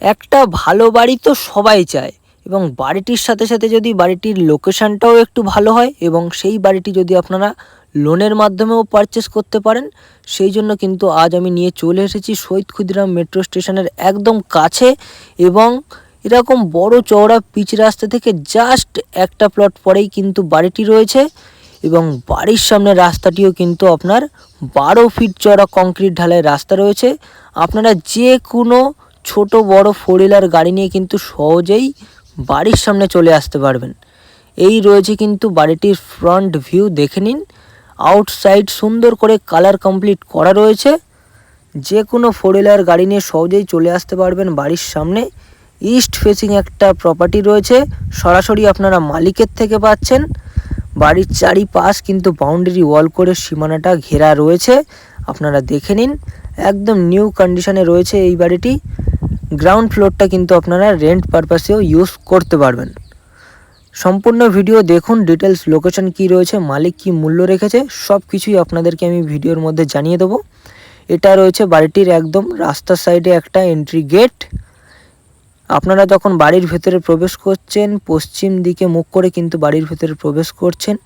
একটা ভালো বাড়ি তো সবাই চায় এবং বাড়িটির সাথে সাথে যদি বাড়িটির লোকেশানটাও একটু ভালো হয় এবং সেই বাড়িটি যদি আপনারা লোনের মাধ্যমেও পারচেস করতে পারেন, সেই জন্য কিন্তু আজ আমি নিয়ে চলে এসেছি শহীদ ক্ষুদিরাম মেট্রো স্টেশনের একদম কাছে এবং এরকম বড় চওড়া পিচ রাস্তা থেকে জাস্ট একটা প্লট পরেই কিন্তু বাড়িটি রয়েছে এবং বাড়ির সামনে রাস্তাটিও কিন্তু আপনার বারো ফিট চওড়া কংক্রিট ঢালাই রাস্তা রয়েছে। আপনারা যে কোনো ছোট বড় ফোর হুইলার গাড়ি নিয়ে কিন্তু সহজেই বাড়ির সামনে চলে আসতে পারবেন। এই রয়েছে কিন্তু বাড়িটির ফ্রন্ট ভিউ দেখে নিন। আউটসাইড সুন্দর করে কালার কমপ্লিট করা রয়েছে। যে কোনো ফোর হুইলার গাড়ি নিয়ে সহজেই চলে আসতে পারবেন বাড়ির সামনে। ইস্ট ফেসিং একটা প্রপার্টি রয়েছে, সরাসরি আপনারা মালিকের থেকে পাচ্ছেন। বাড়ির চারিপাশ কিন্তু বাউন্ডারি ওয়াল করে সীমানাটা ঘেরা রয়েছে। আপনারা দেখে নিন। একদম নিউ কন্ডিশনে রয়েছে এই বাড়িটি। গ্রাউন্ড ফ্লোরটা কিন্তু আপনারা রেন্ট পারপাসেও ইউজ করতে পারবেন। সম্পূর্ণ ভিডিও দেখুন ডিটেলস লোকেশন কি রয়েছে, মালিক কি মূল্য রেখেছে সব কিছুই আপনাদেরকে আমি ভিডিওর মধ্যে জানিয়ে দেবো। এটা রয়েছে বাড়িটির একদম রাস্তার সাইডে একটা এন্ট্রি গেট আপনারা যখন বাড়ির ভেতরে প্রবেশ করছেন, পশ্চিম দিকে মুখ করে কিন্তু বাড়ির ভেতরে প্রবেশ করছেন।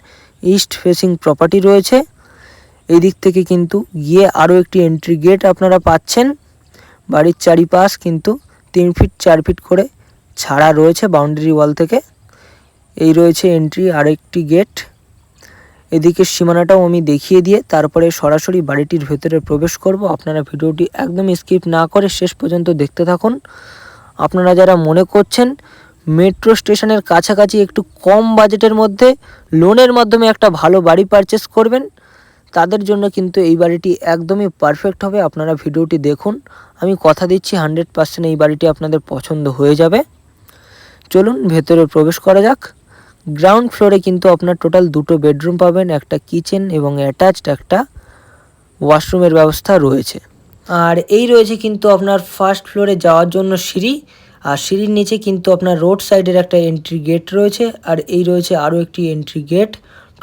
ইস্ট ফেসিং প্রপার্টি রয়েছে। এই দিক থেকে কিন্তু গিয়ে আরও একটি এন্ট্রি গেট আপনারা পাচ্ছেন। বাড়ির চারিপাশ কিন্তু তিন ফিট চার ফিট করে ছাড়া রয়েছে বাউন্ডারি ওয়াল থেকে। এই রয়েছে এন্ট্রি আরেকটি গেট এদিকে সীমানাটাও আমি দেখিয়ে দিয়ে তারপরে সরাসরি বাড়িটির ভেতরে প্রবেশ করব। আপনারা ভিডিওটি একদম স্কিপ না করে শেষ পর্যন্ত দেখতে থাকুন। আপনারা যারা মনে করছেন মেট্রো স্টেশনের কাছাকাছি একটু কম বাজেটের মধ্যে লোনের মাধ্যমে একটা ভালো বাড়ি পারচেস করবেন তাদের জন্য কিন্তু এই বাড়িটি একদমই পারফেক্ট হবে। আপনারা ভিডিওটি দেখুন। আমি কথা দিচ্ছি হান্ড্রেড পার্সেন্ট এই বাড়িটি আপনাদের পছন্দ হয়ে যাবে। চলুন ভেতরে প্রবেশ করা যাক। গ্রাউন্ড ফ্লোরে কিন্তু আপনার টোটাল দুটো বেডরুম পাবেন, একটা কিচেন এবং অ্যাটাচড একটা ওয়াশরুমের ব্যবস্থা রয়েছে। আর এই রয়েছে কিন্তু আপনার ফার্স্ট ফ্লোরে যাওয়ার জন্য সিঁড়ি। আর সিঁড়ির নিচে কিন্তু আপনার রোড সাইডের একটা এন্ট্রি গেট রয়েছে। আর এই রয়েছে আরও একটি এন্ট্রি গেট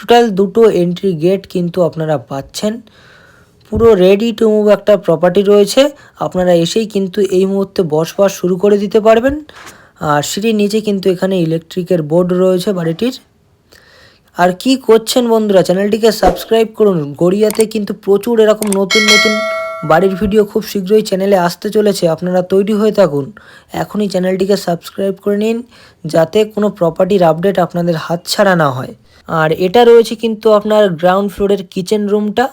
টোটাল দুটো এন্ট্রি গেট কিন্তু আপনারা পাচ্ছেন। পুরো রেডি টু মুভ একটা প্রপার্টি রয়েছে। আপনারা এসেই কিন্তু এই মুহূর্তে বসবাস শুরু করে দিতে পারবেন। আর সিঁড়ির নিচে কিন্তু এখানে ইলেকট্রিকের বোর্ড রয়েছে বাড়িটির। আর কি করছেন বন্ধুরা চ্যানেলটিকে সাবস্ক্রাইব করুন। গড়িয়াতে কিন্তু প্রচুর এরকম নতুন নতুন বাড়ির ভিডিও খুব শীঘ্রই চ্যানেলে আসতে চলেছে। আপনারা তৈরি হয়ে থাকুন। এখনই চ্যানেলটিকে সাবস্ক্রাইব করে নিন, যাতে কোনো প্রপার্টির আপডেট আপনাদের হাতছাড়া না হয়। আর এটা রয়েছে কিন্তু আপনার গ্রাউন্ড ফ্লোরের কিচেন রুমটা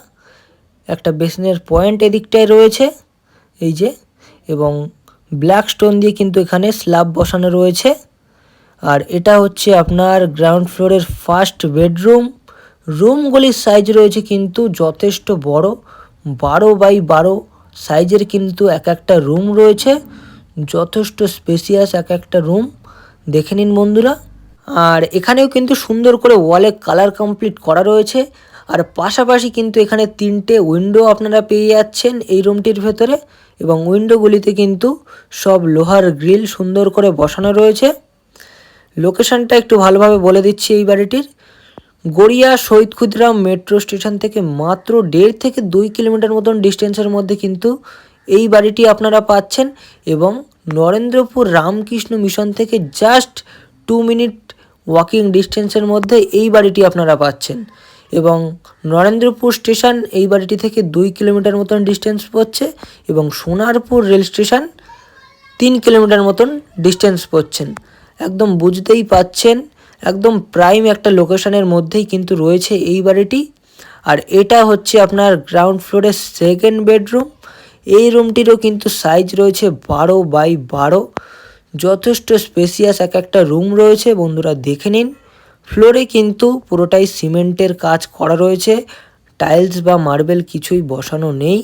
একটা বেসিনের পয়েন্ট এদিকটায় রয়েছে, এই যে, এবং ব্ল্যাক স্টোন দিয়ে কিন্তু এখানে স্ল্যাব বসানো রয়েছে। আর এটা হচ্ছে আপনার গ্রাউন্ড ফ্লোরের ফার্স্ট বেডরুম রুমগুলির সাইজ রয়েছে কিন্তু যথেষ্ট বড়। বারো বাই বারো সাইজের কিন্তু এক একটা রুম রয়েছে। যথেষ্ট স্পেসিয়াস এক একটা রুম দেখে নিন বন্ধুরা। আর এখানেও কিন্তু সুন্দর করে ওয়ালে কালার কমপ্লিট করা রয়েছে। আর পাশাপাশি কিন্তু এখানে তিনটে উইন্ডো আপনারা পেয়ে যাচ্ছেন এই রুমটির ভেতরে এবং উইন্ডোগুলিতে কিন্তু সব লোহার গ্রিল সুন্দর করে বসানো রয়েছে। লোকেশনটা একটু ভালোভাবে বলে দিচ্ছি এই বাড়িটির। গড়িয়া শহীদ মেট্রো স্টেশন থেকে মাত্র দেড় থেকে দুই কিলোমিটার মতন ডিস্টেন্সের মধ্যে কিন্তু এই বাড়িটি আপনারা পাচ্ছেন এবং নরেন্দ্রপুর রামকৃষ্ণ মিশন থেকে জাস্ট টু মিনিট ওয়াকিং ডিস্টেন্সের মধ্যে এই বাড়িটি আপনারা পাচ্ছেন। এবং নরেন্দ্রপুর স্টেশন এই বাড়িটি থেকে দুই কিলোমিটার মতন ডিস্টেন্স পড়ছে এবং সোনারপুর রেল স্টেশন তিন কিলোমিটার মতন ডিস্টেন্স পড়ছেন। একদম বুঝতেই পাচ্ছেন, একদম প্রাইম একটা লোকেশনের মধ্যেই কিন্তু রয়েছে এই বাড়িটি। আর এটা হচ্ছে আপনার গ্রাউন্ড ফ্লোরের সেকেন্ড বেডরুম এই রুমটিরও কিন্তু সাইজ রয়েছে বারো বাই বারো। যথেষ্ট স্পেসিয়াস এক একটা রুম রয়েছে, বন্ধুরা দেখে নিন। ফ্লোরে কিন্তু পুরোটাই সিমেন্টের কাজ করা রয়েছে টাইলস বা মার্বেল কিছুই বসানো নেই।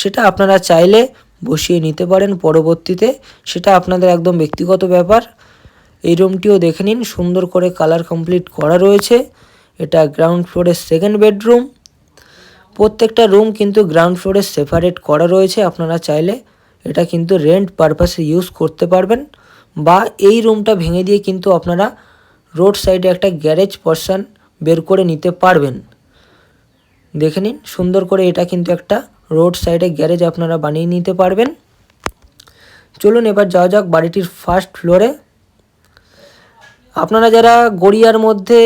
সেটা আপনারা চাইলে বসিয়ে নিতে পারেন পরবর্তীতে, সেটা আপনাদের একদম ব্যক্তিগত ব্যাপার। এই রুমটিও দেখে নিন, সুন্দর করে কালার কমপ্লিট করা রয়েছে। এটা গ্রাউন্ড ফ্লোরের সেকেন্ড বেডরুম প্রত্যেকটা রুম কিন্তু গ্রাউন্ড ফ্লোরে সেপারেট করা রয়েছে, আপনারা চাইলে এটা কিন্তু রেন্ট পারপাসে ইউজ করতে পারবেন। বা এই রুমটা ভেঙে দিয়ে কিন্তু আপনারা রোড সাইডে একটা গ্যারেজ পার্সন বের করে নিতে পারবেন। দেখে নিন, সুন্দর করে এটা কিন্তু একটা রোড সাইডে গ্যারেজ আপনারা বানিয়ে নিতে পারবেন। চলুন এবার যাওয়া যাক বাড়িটির ফার্স্ট ফ্লোরে। আপনারা যারা গড়িয়ার মধ্যে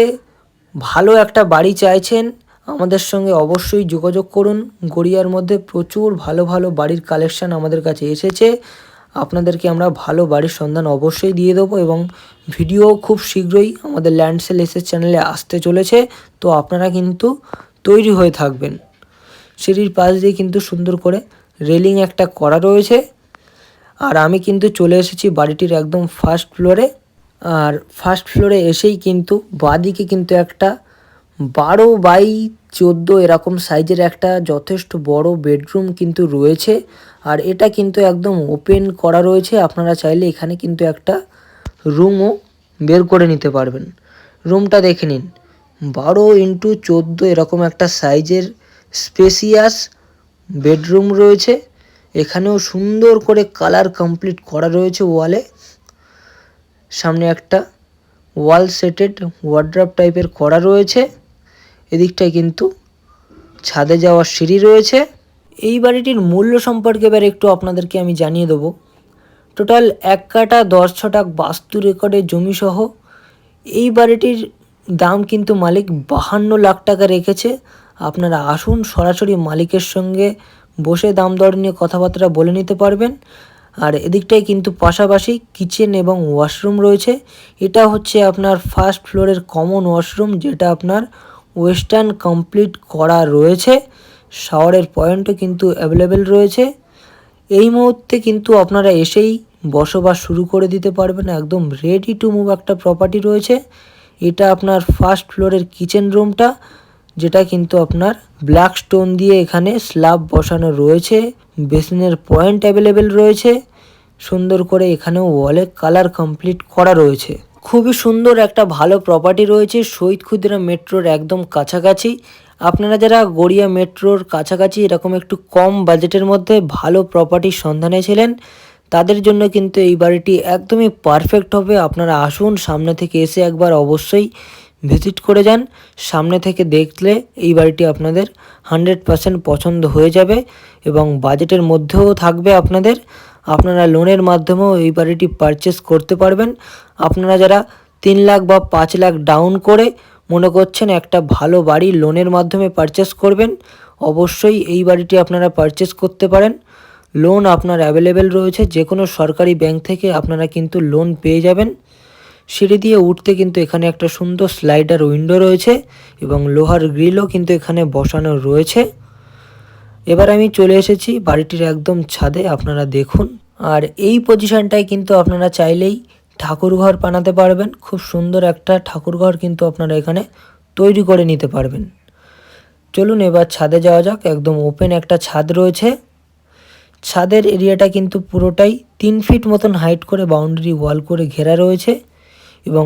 ভালো একটা বাড়ি চাইছেন, আমাদের সঙ্গে অবশ্যই যোগাযোগ করুন। গড়িয়ার মধ্যে প্রচুর ভালো ভালো বাড়ির কালেকশান আমাদের কাছে এসেছে। আপনাদেরকে আমরা ভালো বাড়ির সন্ধান অবশ্যই দিয়ে দেবো এবং ভিডিও খুব শীঘ্রই আমাদের ল্যান্ড সেল চ্যানেলে আসতে চলেছে। তো আপনারা কিন্তু তৈরি হয়ে থাকবেন। সিঁড়ির পাশ দিয়ে কিন্তু সুন্দর করে রেলিং একটা করা রয়েছে। আর আমি কিন্তু চলে এসেছি বাড়িটির একদম ফার্স্ট ফ্লোরে আর ফার্স্ট ফ্লোরে এসেই কিন্তু বাদিকে কিন্তু একটা বারো বাই চোদ্দ এরকম সাইজের একটা যথেষ্ট বড় বেডরুম কিন্তু রয়েছে। আর এটা কিন্তু একদম ওপেন করা রয়েছে। আপনারা চাইলে এখানে কিন্তু একটা রুমও বের করে নিতে পারবেন। রুমটা দেখে নিন। বারো ইন্টু চোদ্দ এরকম একটা সাইজের স্পেসিয়াস বেডরুম রয়েছে। এখানেও সুন্দর করে কালার কমপ্লিট করা রয়েছে ওয়ালে। সামনে একটা ওয়াল সেটেড ওয়ার্ড্রপ টাইপের করা রয়েছে। এদিকটায় কিন্তু ছাদে যাওয়ার সিঁড়ি রয়েছে। এই বাড়িটির মূল্য সম্পর্কে এবার একটু আপনাদেরকে আমি জানিয়ে দেবো। টোটাল এক কাটা দশ ছটাক বাস্তু রেকর্ডের জমিসহ এই বাড়িটির দাম কিন্তু মালিক বাহান্ন লাখ টাকা রেখেছে। আপনারা আসুন, সরাসরি মালিকের সঙ্গে বসে দাম দর নিয়ে কথাবার্তা বলে নিতে পারবেন। আর এদিকটায় কিন্তু পাশাপাশি কিচেন এবং ওয়াশরুম রয়েছে। এটা হচ্ছে আপনার ফার্স্ট ফ্লোরের কমন ওয়াশরুম, যেটা আপনার ওয়েস্টার্ন কমপ্লিট করা রয়েছে। শাওয়ারের পয়েন্টও কিন্তু অ্যাভেলেবেল রয়েছে। এই মুহূর্তে কিন্তু আপনারা এসেই বসবাস শুরু করে দিতে পারবেন। একদম রেডি টু মুভ একটা প্রপার্টি রয়েছে। এটা আপনার ফার্স্ট ফ্লোরের কিচেন রুমটা যেটা কিন্তু আপনার ব্ল্যাক স্টোন দিয়ে এখানে স্ল্যাব বসানো রয়েছে। বেসিনের পয়েন্ট অ্যাভেলেবেল রয়েছে। সুন্দর করে এখানেও ওয়ালে কালার কমপ্লিট করা রয়েছে। খুবই সুন্দর একটা ভালো প্রপার্টি রয়েছে। শহীদ ক্ষুদিরা মেট্রোর একদম কাছাকাছি। আপনারা যারা গড়িয়া মেট্রোর কাছাকাছি এরকম একটু কম বাজেটের মধ্যে ভালো প্রপার্টির সন্ধানে ছিলেন, তাদের জন্য কিন্তু এই বাড়িটি একদমই পারফেক্ট হবে। আপনারা আসুন, সামনে থেকে এসে একবার অবশ্যই ভিজিট করে যান। সামনে থেকে দেখলে এই বাড়িটি আপনাদের হান্ড্রেড পারসেন্ট পছন্দ হয়ে যাবে এবং বাজেটের মধ্যেও থাকবে আপনাদের। আপনারা লোনের মাধ্যমেও এই বাড়িটি পারচেস করতে পারবেন। আপনারা যারা তিন লাখ বা পাঁচ লাখ ডাউন করে মনে করছেন একটা ভালো বাড়ি লোনের মাধ্যমে পারচেস করবেন, অবশ্যই এই বাড়িটি আপনারা পারচেস করতে পারেন। লোন আপনার অ্যাভেলেবেল রয়েছে যে কোনো সরকারি ব্যাংক থেকে আপনারা কিন্তু লোন পেয়ে যাবেন। সিঁড়ি দিয়ে উঠতে কিন্তু এখানে একটা সুন্দর স্লাইডার উইন্ডো রয়েছে এবং লোহার গ্রিলও কিন্তু এখানে বসানো রয়েছে। এবার আমি চলে এসেছি বাড়িটির একদম ছাদে, আপনারা দেখুন। আর এই পজিশনটায় কিন্তু আপনারা চাইলেই ঠাকুরঘর বানাতে পারবেন। খুব সুন্দর একটা ঠাকুরঘর কিন্তু আপনারা এখানে তৈরি করে নিতে পারবেন। চলুন এবার ছাদে যাওয়া যাক, একদম ওপেন একটা ছাদ রয়েছে। ছাদের এরিয়াটা কিন্তু পুরোটাই তিন ফিট মতন হাইট করে বাউন্ডারি ওয়াল করে ঘেরা রয়েছে। এবং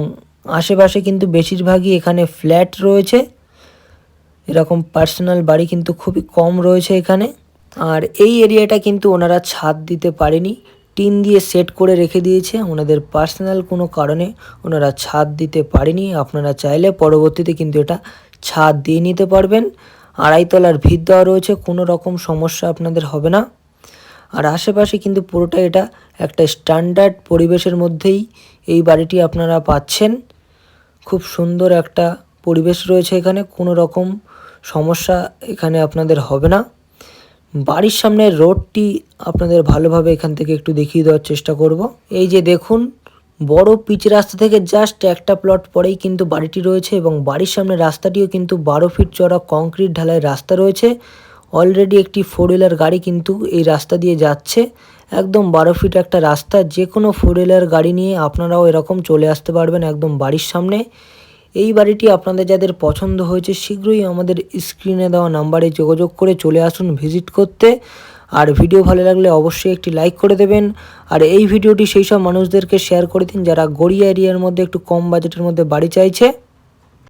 আশেপাশে কিন্তু বেশিরভাগই এখানে ফ্ল্যাট রয়েছে। এরকম পার্সোনাল বাড়ি কিন্তু খুবই কম রয়েছে এখানে। আর এই এরিয়াটা কিন্তু ওনারা ছাদ দিতে পারেনি। টিন দিয়ে সেট করে রেখে দিয়েছে। ওনাদের পার্সোনাল কোনো কারণে ওনারা ছাদ দিতে পারেনি। আপনারা চাইলে পরবর্তীতে কিন্তু এটা ছাদ দিয়ে নিতে পারবেন। আড়াইতলার ভিত দেওয়া রয়েছে। কোনো রকম সমস্যা আপনাদের হবে না। আর আশেপাশে কিন্তু পুরোটা এটা একটা স্ট্যান্ডার্ড পরিবেশের মধ্যেই এই বাড়িটি আপনারা পাচ্ছেন। খুব সুন্দর একটা পরিবেশ রয়েছে এখানে, কোনো রকম সমস্যা এখানে আপনাদের হবে না। বাড়ির সামনে রোডটি আপনাদের ভালোভাবে এখান থেকে একটু দেখিয়ে দেওয়ার চেষ্টা করব। এই যে দেখুন, বড় পিচ রাস্তা থেকে জাস্ট একটা প্লট পরেই কিন্তু বাড়িটি রয়েছে এবং বাড়ির সামনে রাস্তাটিও কিন্তু বারো ফিট চড়া কংক্রিট ঢালাই রাস্তা রয়েছে। অলরেডি একটি ফোর হুইলার গাড়ি কিন্তু এই রাস্তা দিয়ে যাচ্ছে। একদম বারো ফিট একটা রাস্তা যে কোনো ফোর হুইলার গাড়ি নিয়ে আপনারাও এরকম চলে আসতে পারবেন একদম বাড়ির সামনে। এই বাড়িটি আপনাদের যাদের পছন্দ হয়েছে, শীঘ্রই আমাদের স্ক্রিনে দেওয়া নাম্বারে যোগাযোগ করে চলে আসুন ভিজিট করতে। আর ভিডিও ভালো লাগলে অবশ্যই একটি লাইক করে দেবেন। আর এই ভিডিওটি সেই সব মানুষদেরকে শেয়ার করে দিন যারা গড়িয়া এরিয়ার মধ্যে একটু কম বাজেটের মধ্যে বাড়ি চাইছে।